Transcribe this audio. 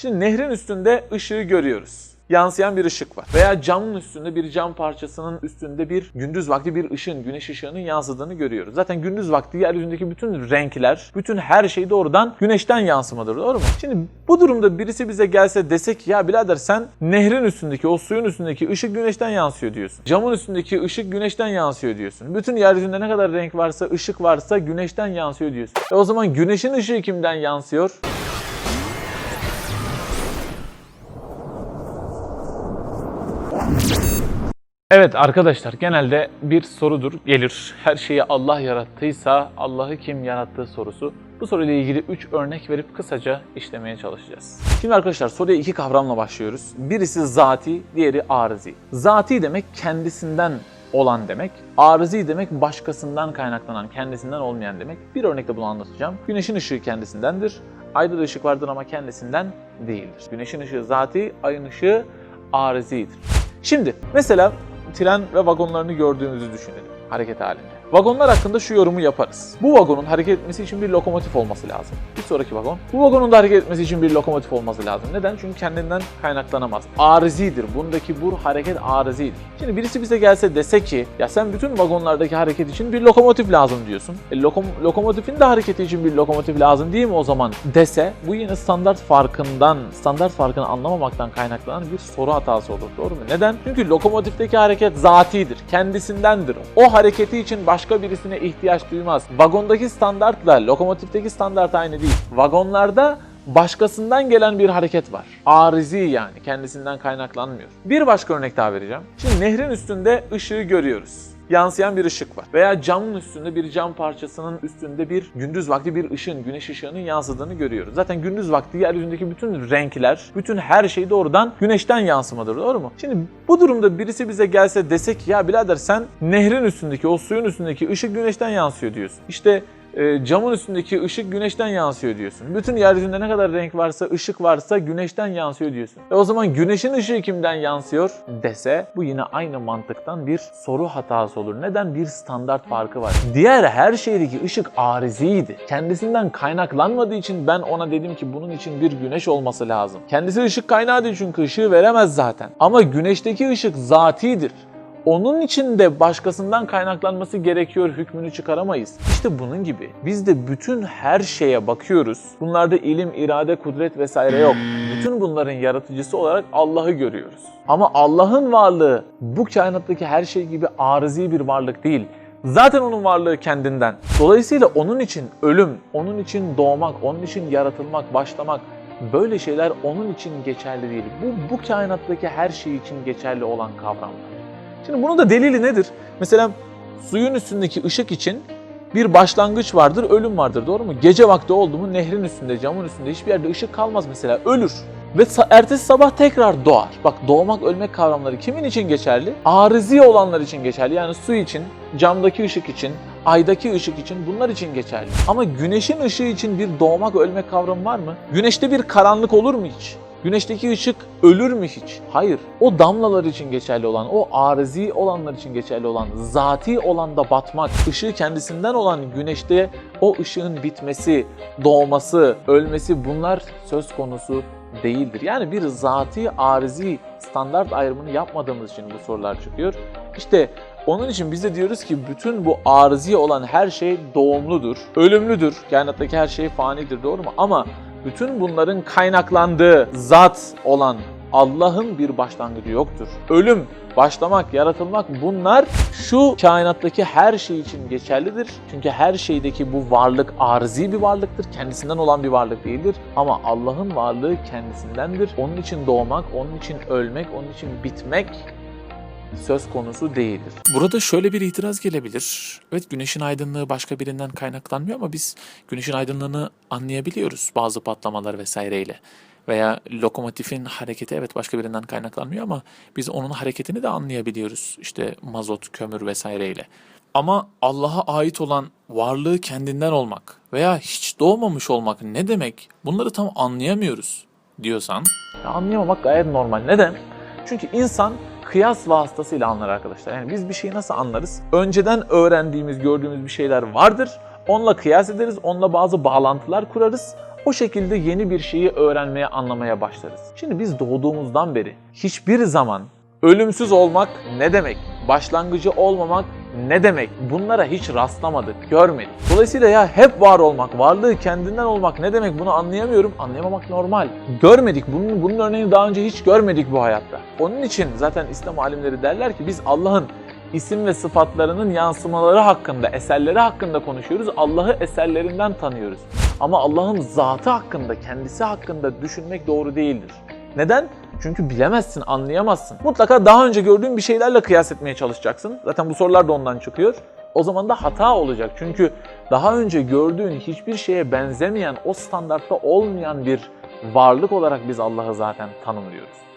Şimdi nehrin üstünde ışığı görüyoruz. Yansıyan bir ışık var. Veya camın üstünde bir cam parçasının üstünde bir gündüz vakti bir ışın, güneş ışığının yansıdığını görüyoruz. Zaten gündüz vakti yeryüzündeki bütün renkler, bütün her şey doğrudan güneşten yansımadır doğru mu? Şimdi bu durumda birisi bize gelse desek ya birader sen nehrin üstündeki, o suyun üstündeki ışık güneşten yansıyor diyorsun. Camın üstündeki ışık güneşten yansıyor diyorsun. Bütün yeryüzünde ne kadar renk varsa, ışık varsa güneşten yansıyor diyorsun. E o zaman güneşin ışığı kimden yansıyor? Evet arkadaşlar genelde bir sorudur gelir. Her şeyi Allah yarattıysa Allah'ı kim yarattığı sorusu. Bu soruyla ilgili 3 örnek verip kısaca işlemeye çalışacağız. Şimdi arkadaşlar soruya iki kavramla başlıyoruz. Birisi zati, diğeri arızi. Zati demek kendisinden olan demek. Arızi demek başkasından kaynaklanan, kendisinden olmayan demek. Bir örnekle bunu anlatacağım. Güneşin ışığı kendisindendir. Ayda da ışık vardır ama kendisinden değildir. Güneşin ışığı zati, ayın ışığı arızidir. Şimdi mesela tren ve vagonlarını gördüğümüzü düşünelim hareket halinde. Vagonlar hakkında şu yorumu yaparız. Bu vagonun hareket etmesi için bir lokomotif olması lazım. Bir sonraki vagon. Bu vagonun da hareket etmesi için bir lokomotif olması lazım. Neden? Çünkü kendinden kaynaklanamaz. Arızidir. Bundaki bu hareket arızidir. Şimdi birisi bize gelse dese ki ya sen bütün vagonlardaki hareket için bir lokomotif lazım diyorsun. E, lokom- lokomotifin de hareketi için bir lokomotif lazım değil mi o zaman dese bu yine standart farkından, standart farkını anlamamaktan kaynaklanan bir soru hatası olur. Doğru mu? Neden? Çünkü lokomotifteki hareket zatidir. Kendisindendir. O hareketi için başka birisine ihtiyaç duymaz. Vagondaki standartla lokomotifteki standart aynı değil. Vagonlarda başkasından gelen bir hareket var. Arizi yani kendisinden kaynaklanmıyor. Bir başka örnek daha vereceğim. Şimdi nehrin üstünde ışığı görüyoruz yansıyan bir ışık var. Veya camın üstünde bir cam parçasının üstünde bir gündüz vakti bir ışın, güneş ışığının yansıdığını görüyoruz. Zaten gündüz vakti yeryüzündeki bütün renkler, bütün her şey doğrudan güneşten yansımadır doğru mu? Şimdi bu durumda birisi bize gelse desek ya birader sen nehrin üstündeki, o suyun üstündeki ışık güneşten yansıyor diyorsun. İşte e, camın üstündeki ışık güneşten yansıyor diyorsun. Bütün yeryüzünde ne kadar renk varsa, ışık varsa güneşten yansıyor diyorsun. E o zaman güneşin ışığı kimden yansıyor dese bu yine aynı mantıktan bir soru hatası olur. Neden? Bir standart farkı var. Diğer her şeydeki ışık ariziydi. Kendisinden kaynaklanmadığı için ben ona dedim ki bunun için bir güneş olması lazım. Kendisi ışık kaynağı değil çünkü ışığı veremez zaten. Ama güneşteki ışık zatidir onun için de başkasından kaynaklanması gerekiyor hükmünü çıkaramayız. İşte bunun gibi biz de bütün her şeye bakıyoruz. Bunlarda ilim, irade, kudret vesaire yok. Bütün bunların yaratıcısı olarak Allah'ı görüyoruz. Ama Allah'ın varlığı bu kainattaki her şey gibi arızi bir varlık değil. Zaten onun varlığı kendinden. Dolayısıyla onun için ölüm, onun için doğmak, onun için yaratılmak, başlamak böyle şeyler onun için geçerli değil. Bu bu kainattaki her şey için geçerli olan kavramlar. Şimdi bunun da delili nedir? Mesela suyun üstündeki ışık için bir başlangıç vardır, ölüm vardır doğru mu? Gece vakti oldu mu nehrin üstünde, camın üstünde hiçbir yerde ışık kalmaz mesela, ölür. Ve ertesi sabah tekrar doğar. Bak doğmak, ölmek kavramları kimin için geçerli? Arızi olanlar için geçerli. Yani su için, camdaki ışık için, aydaki ışık için bunlar için geçerli. Ama güneşin ışığı için bir doğmak, ölmek kavramı var mı? Güneşte bir karanlık olur mu hiç? Güneşteki ışık ölür mü hiç? Hayır. O damlalar için geçerli olan, o arızi olanlar için geçerli olan, zati olan da batmak, ışığı kendisinden olan güneşte o ışığın bitmesi, doğması, ölmesi bunlar söz konusu değildir. Yani bir zati, arızi standart ayrımını yapmadığımız için bu sorular çıkıyor. İşte onun için biz de diyoruz ki bütün bu arızi olan her şey doğumludur, ölümlüdür. Kainattaki her şey fanidir doğru mu? Ama bütün bunların kaynaklandığı zat olan Allah'ın bir başlangıcı yoktur. Ölüm, başlamak, yaratılmak bunlar şu kainattaki her şey için geçerlidir. Çünkü her şeydeki bu varlık arzi bir varlıktır. Kendisinden olan bir varlık değildir. Ama Allah'ın varlığı kendisindendir. Onun için doğmak, onun için ölmek, onun için bitmek söz konusu değildir. Burada şöyle bir itiraz gelebilir. Evet güneşin aydınlığı başka birinden kaynaklanmıyor ama biz güneşin aydınlığını anlayabiliyoruz bazı patlamalar vesaireyle. Veya lokomotifin hareketi evet başka birinden kaynaklanmıyor ama biz onun hareketini de anlayabiliyoruz. İşte mazot, kömür vesaireyle. Ama Allah'a ait olan varlığı kendinden olmak veya hiç doğmamış olmak ne demek? Bunları tam anlayamıyoruz diyorsan Ya anlayamamak gayet normal. Neden? Çünkü insan kıyas vasıtasıyla anlar arkadaşlar. Yani biz bir şeyi nasıl anlarız? Önceden öğrendiğimiz, gördüğümüz bir şeyler vardır. Onunla kıyas ederiz, onunla bazı bağlantılar kurarız. O şekilde yeni bir şeyi öğrenmeye, anlamaya başlarız. Şimdi biz doğduğumuzdan beri hiçbir zaman ölümsüz olmak ne demek? Başlangıcı olmamak ne demek? Bunlara hiç rastlamadık, görmedik. Dolayısıyla ya hep var olmak, varlığı kendinden olmak ne demek bunu anlayamıyorum. Anlayamamak normal. Görmedik. Bunun, bunun örneğini daha önce hiç görmedik bu hayatta. Onun için zaten İslam alimleri derler ki biz Allah'ın isim ve sıfatlarının yansımaları hakkında, eserleri hakkında konuşuyoruz. Allah'ı eserlerinden tanıyoruz. Ama Allah'ın zatı hakkında, kendisi hakkında düşünmek doğru değildir. Neden? Çünkü bilemezsin, anlayamazsın. Mutlaka daha önce gördüğün bir şeylerle kıyas etmeye çalışacaksın. Zaten bu sorular da ondan çıkıyor. O zaman da hata olacak. Çünkü daha önce gördüğün hiçbir şeye benzemeyen, o standartta olmayan bir varlık olarak biz Allah'ı zaten tanımlıyoruz.